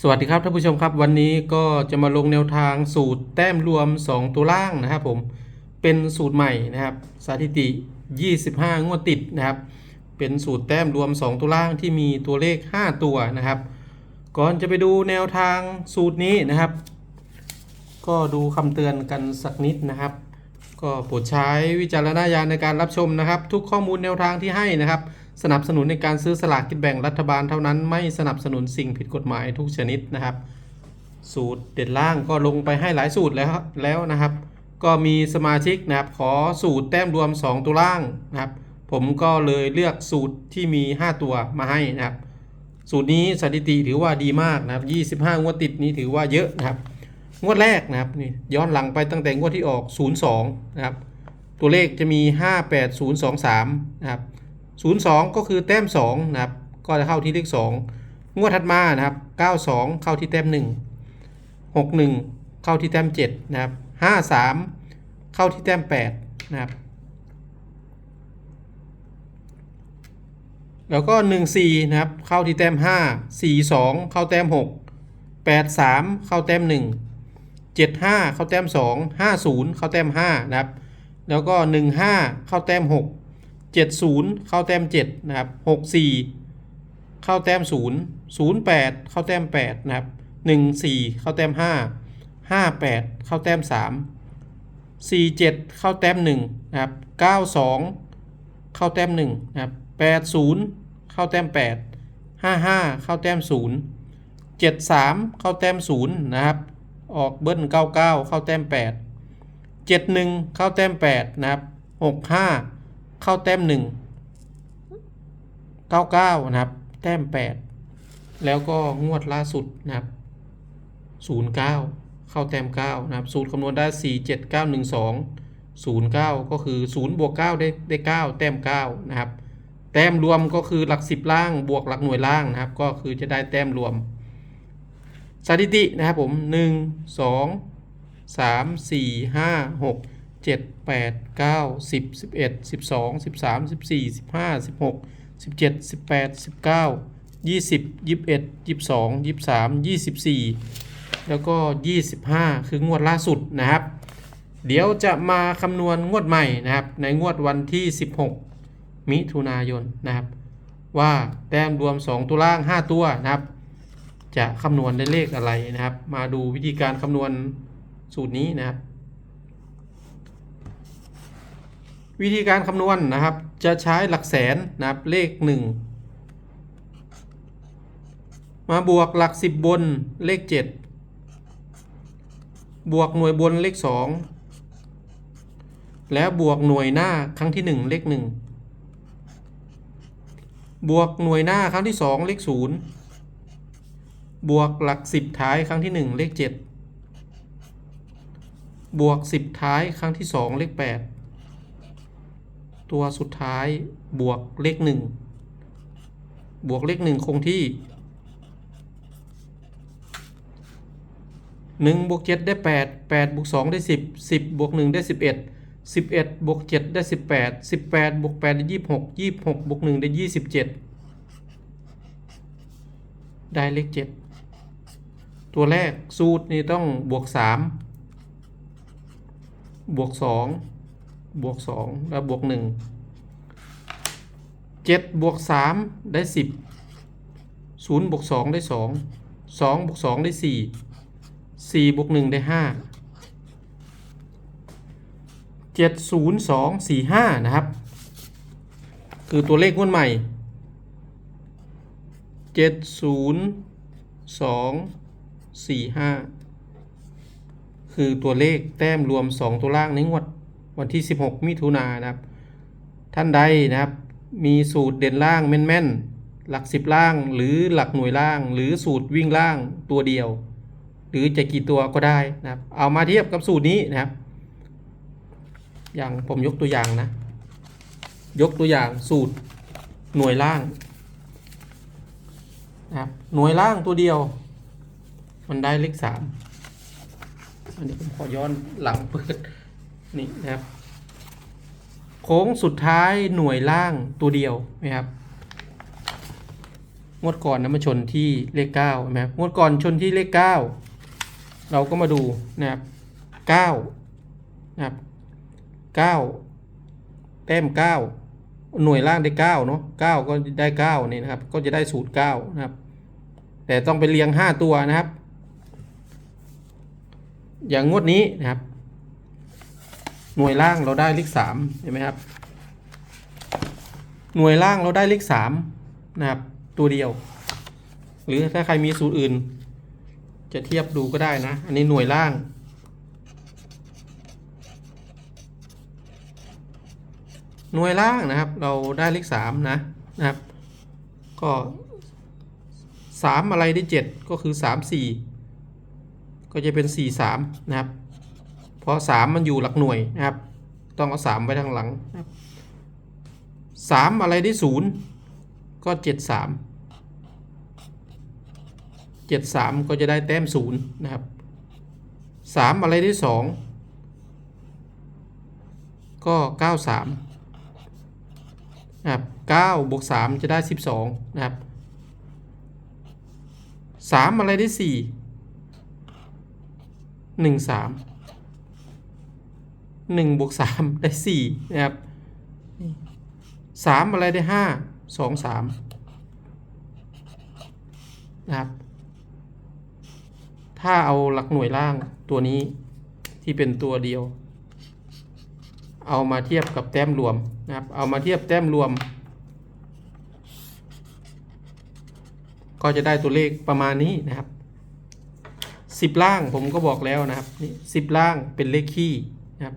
สวัสดีครับท่านผู้ชมครับวันนี้ก็จะมาลงแนวทางสูตรแต้มรวม 2 ตัวล่างนะครับผมเป็นสูตรใหม่นะครับสถิติ 25 งวดติดนะครับเป็นสูตรแต้มรวม 2 ตัวล่างที่มีตัวเลข 5 ตัวนะครับ ก่อนจะไปดูแนวทางสูตรนี้นะครับ ก็ดูคำเตือนกันสักนิดนะครับ ก็โปรดใช้วิจารณญาณในการรับชมนะครับ ทุกข้อมูลแนวทางที่ให้นะครับ สนับสนุนในการซื้อสลากกินแบ่งรัฐบาลเท่านั้นไม่สนับสนุนสิ่งผิดกฎหมายทุกชนิดนะครับ สูตรเด็ดล่างก็ลงไปให้หลายสูตรแล้วแล้วนะครับ ก็มีสมาชิกนะครับขอสูตรแต้มรวม 2 ตัวล่างนะครับ ผมก็เลยเลือกสูตรที่มี 5 ตัวมาให้นะครับ สูตรนี้สถิติถือว่าดีมากนะครับ 25 งวดติดนี้ถือว่าเยอะนะครับ งวดแรกนะครับนี่ย้อนหลังไปตั้งแต่งวดที่ออก 02 นะครับ ตัวเลขจะมี 58023 นะครับ 02 ก็คือแต้ม2นะครับก็จะเข้าที่เลข 2 งวดถัดมานะครับ 92 เข้าที่แต้ม 1 61 เข้าที่แต้ม 7 นะครับ 53 เข้าที่แต้ม 8 นะครับ แล้วก็ 14 นะครับ เข้าที่แต้ม 5 42 เข้าแต้ม 6 83 เข้าแต้ม 1 75 เข้าแต้ม 2 50 เข้าแต้ม 5 นะครับ แล้วก็ 15 เข้าแต้ม 6 70 เข้าแต้ม7นะครับ64 เข้าแต้ม 0 08 เข้าแต้ม8นะครับ14 เข้าแต้ม 5 58 เข้าแต้ม 3 47 เข้าแต้ม1นะครับ92 เข้าแต้ม1นะครับ80 เข้าแต้ม 8 55 เข้าแต้ม 0 73 เข้าแต้ม 0 นะครับ ออกเบิ้ล 99 เข้าแต้ม 8 71 เข้าแต้ม 8 นะครับ 65 เข้าแต้มหนึ่งเก้าเก้านะครับ แต้มแปดแล้วก็งวดล่าสุดนะครับศูนย์เก้าเข้าแต้มเก้านะครับสูตรคำนวณได้สี่เจ็ดเก้าหนึ่งสองศูนย์เก้าก็คือศูนย์บวกเก้าได้ได้เก้าแต้มเก้านะครับ แต้มรวมก็คือหลักสิบล่างบวกหลักหน่วยล่างนะครับ ก็คือจะได้แต้มรวมสถิตินะครับผมหนึ่งสองสามสี่ห้าหก 7 8 9 10 11 12 13 14 15 16 17 18 19 20 21 22 23 24 แล้วก็ 25 คืองวดล่าสุดนะครับ เดี๋ยวจะมาคำนวณงวดใหม่นะครับ ในงวดวันที่ 16 มิถุนายนนะครับ ว่าแต้มรวม 2 ตัวล่าง 5 ตัวนะครับ จะคำนวณได้เลขอะไรนะครับ มาดูวิธีการคำนวณสูตรนี้นะครับ วิธีการคำนวณนะครับ จะใช้หลักแสนนะครับเลข 1 มาบวกหลัก 10 บนเลข 7 บวกหน่วยบนเลข 2 แล้วบวกหน่วยหน้าครั้งที่ 1 เลข 1 บวกหน่วยหน้าครั้งที่ 2 เลข 0 บวกหลัก 10 ท้ายครั้งที่ 1 เลข 7 บวก 10 ท้ายครั้งที่ 2 เลข 8 ตัวสุดท้ายบวกเลข1บวกเลข1คงที่1บวก7ได้8 8บวก2ได้10 10บวก1ได้11 11บวก7ได้18 18บวก8ได้26 26บวก1ได้27ได้เลข7ตัวแรกสูตรนี่ต้องบวก3บวก2 บวก2แล้วบวก1 7บวก3ได้10 0บวก2ได้2 2บวก2ได้4 4บวก1ได้5 7 0 2 4 5นะครับ คือตัวเลขงวดใหม่7 0 2 4 5คือตัวเลขแต้มรวม2ตัวล่างในงวด วันที่ 16 มิถุนายนนะครับ ท่านใดนะครับ มีสูตรเด่นล่างแม่นๆ หลัก 10 ล่าง หรือหลักหน่วยล่าง หรือสูตรวิ่งล่างตัวเดียว หรือจะกี่ตัวก็ได้นะครับ เอามาเทียบกับสูตรนี้นะครับ อย่างผมยกตัวอย่างนะ ยกตัวอย่างสูตรหน่วยล่างนะครับหน่วยล่างตัวเดียว มันได้เลขสามอันนี้ผมขอย้อนหลังเปิด นี่นะครับ โค้งสุดท้ายหน่วยล่างตัวเดียวนะครับงวดก่อนนะมาชนที่เลขเก้าใช่ไหมครับงวดก่อนชนที่เลขเก้าเราก็มาดูนะครับเก้านะครับเก้าแต้มเก้าหน่วยล่างได้เก้าเนาะเก้าก็ได้เก้านี่นะครับ ก็จะได้สูตรเก้านะครับ แต่ต้องไปเรียงห้าตัวนะครับ อย่างงวดนี้นะครับ หน่วยล่างเราได้เลขสามเห็นไหมครับ หน่วยล่างเราได้เลขสามนะครับ ตัวเดียว หรือถ้าใครมีสูตรอื่น จะเทียบดูก็ได้นะ อันนี้หน่วยล่าง หน่วยล่างนะครับ เราได้เลขสามนะนะครับ ก็สามอะไรได้เจ็ดก็คือสามสี่ก็จะเป็นสี่สามนะครับ เพราะสามมันอยู่หลักหน่วยนะครับ ต้องเอาสามไว้ทางหลังนะครับสามอะไรได้ศูนย์ก็เจ็ดสามเจ็ดสามก็จะได้แต้มศูนย์นะครับสามอะไรได้สองก็เก้าสามนะครับเก้าบวกสามจะได้สิบสองนะครับสามอะไรได้สี่หนึ่งสาม หนึ่งบวกสามได้สี่นะครับสามอะไรได้ห้าสองสามนะครับ ถ้าเอาหลักหน่วยล่างตัวนี้ที่เป็นตัวเดียว เอามาเทียบกับแต้มรวมนะครับ เอามาเทียบแต้มรวม ก็จะได้ตัวเลขประมาณนี้นะครับสิบล่างผมก็บอกแล้วนะครับนี่สิบล่างเป็นเลขคี่นะครับ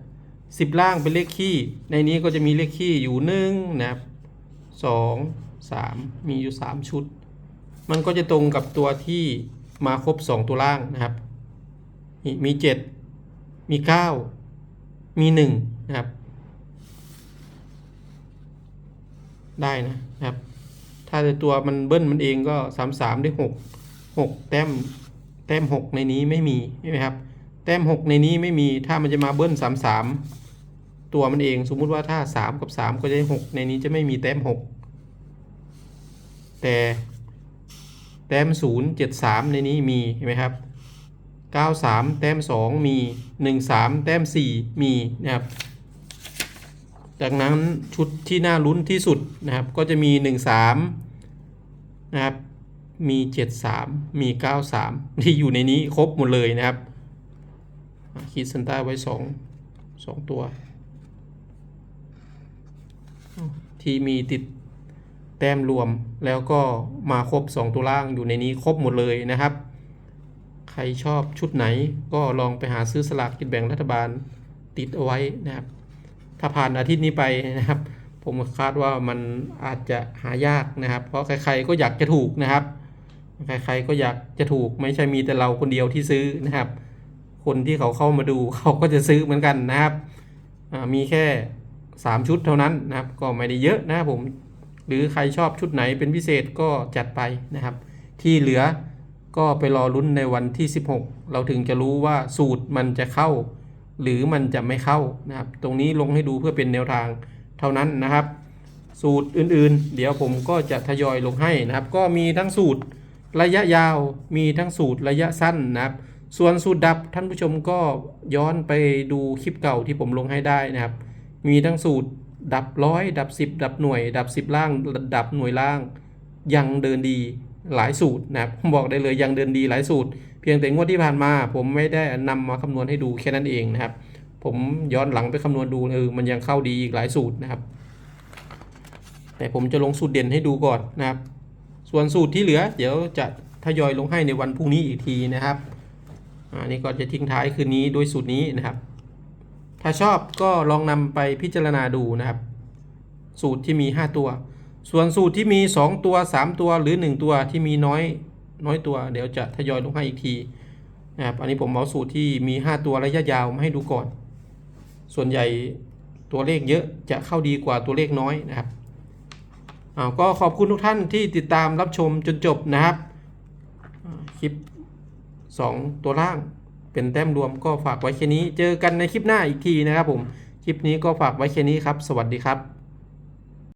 สิบล่างเป็นเลขคี่ในนี้ก็จะมีเลขคี่อยู่หนึ่งนะครับสองสามมีอยู่สามชุด มันก็จะตรงกับตัวที่มาครบสองตัวล่างนะครับ มีเจ็ดมีเก้ามีหนึ่งนะครับ ได้นะนะครับ ถ้าตัวมันเบิ้ลมันเองก็สามสามได้หกหกแต้ม แต้มหกในนี้ไม่มีใช่ไหมครับ แต้มหกในนี้ไม่มี ถ้ามันจะมาเบิ้ลสามสาม ตัวมันเองสมมุติว่าถ้าสามกับสามก็จะได้หกในนี้จะไม่มีแต้มหกแต่แต้มศูนย์เจ็ดสามในนี้มีเห็นไหมครับเก้าสามแต้มสองมีหนึ่งสามแต้มสี่มีนะครับ จากนั้นชุดที่น่าลุ้นที่สุดนะครับ ก็จะมีหนึ่งสามนะครับ มี 73 มี 93 ที่อยู่ในนี้ครบหมดเลยนะครับอะขีดเส้นใต้ไว้ 2 2 ตัว ที่มีติดแต้มรวมแล้วก็มาครบ 2 ตัวล่างอยู่ในนี้ครบหมดเลยนะครับ ใครชอบชุดไหนก็ลองไปหาซื้อสลากกินแบ่งรัฐบาลติดเอาไว้นะครับ ถ้าผ่านอาทิตย์นี้ไปนะครับ ผมคาดว่ามันอาจจะหายากนะครับ เพราะใครๆก็อยากจะถูกนะครับ ใครๆก็อยากจะถูกไม่ใช่มีแต่เราคนเดียวที่ซื้อนะครับ คนที่เขาเข้ามาดูเขาก็จะซื้อเหมือนกันนะครับมีแค่ 3 ชุดเท่านั้นนะครับ ก็ไม่ได้เยอะนะครับผม หรือใครชอบชุดไหนเป็นพิเศษก็จัดไปนะครับ ที่เหลือก็ไปรอลุ้นในวันที่ 16 เราถึงจะรู้ว่าสูตรมันจะเข้า หรือมันจะไม่เข้านะครับ ตรงนี้ลงให้ดูเพื่อเป็นแนวทางเท่านั้นนะครับ สูตรอื่นๆ เดี๋ยวผมก็จะทยอยลงให้นะครับ ก็มีทั้งสูตรระยะยาวมีทั้งสูตรระยะสั้นนะครับ ส่วนสูตรดับท่านผู้ชมก็ย้อนไปดูคลิปเก่าที่ผมลงให้ได้นะครับ มีทั้งสูตร ดับร้อย ดับ 10 ดับหน่วย ดับ 10 ล่าง ดับหน่วยล่าง ยังเดินดีหลายสูตรนะครับผมบอกได้เลยยังเดินดีหลายสูตร เพียงแต่งวดที่ผ่านมา ผมไม่ได้นำมาคำนวณให้ดูแค่นั้นเองนะครับ ผมย้อนหลังไปคำนวณดูเออมันยังเข้าดีอีกหลายสูตรนะครับ แต่ผมจะลงสูตรเด่นให้ดูก่อนนะครับ ส่วนสูตรที่เหลือ เดี๋ยวจะทยอยลงให้ในวันพรุ่งนี้อีกทีนะครับอันนี้ก็จะทิ้งท้ายคืนนี้โดยสูตรนี้นะครับ ถ้าชอบก็ลองนำไปพิจารณาดูนะครับ สูตรที่มี 5 ตัว ส่วนสูตรที่มี 2 ตัว 3 ตัวหรือ 1 ตัวที่มีน้อยน้อยตัว เดี๋ยวจะทยอยลงให้อีกทีนะครับอันนี้ผมเอาสูตรที่มี 5 ตัวระยะยาวมาให้ดูก่อน ส่วนใหญ่ตัวเลขเยอะจะเข้าดีกว่าตัวเลขน้อยนะครับอ้าวก็ขอบคุณทุกท่านที่ติดตามรับชมจนจบนะครับ คลิป 2 ตัวล่าง เป็นแต้มรวมก็ฝากไว้แค่นี้ เจอกันในคลิปหน้าอีกทีนะครับผม คลิปนี้ก็ฝากไว้แค่นี้ครับ สวัสดีครับ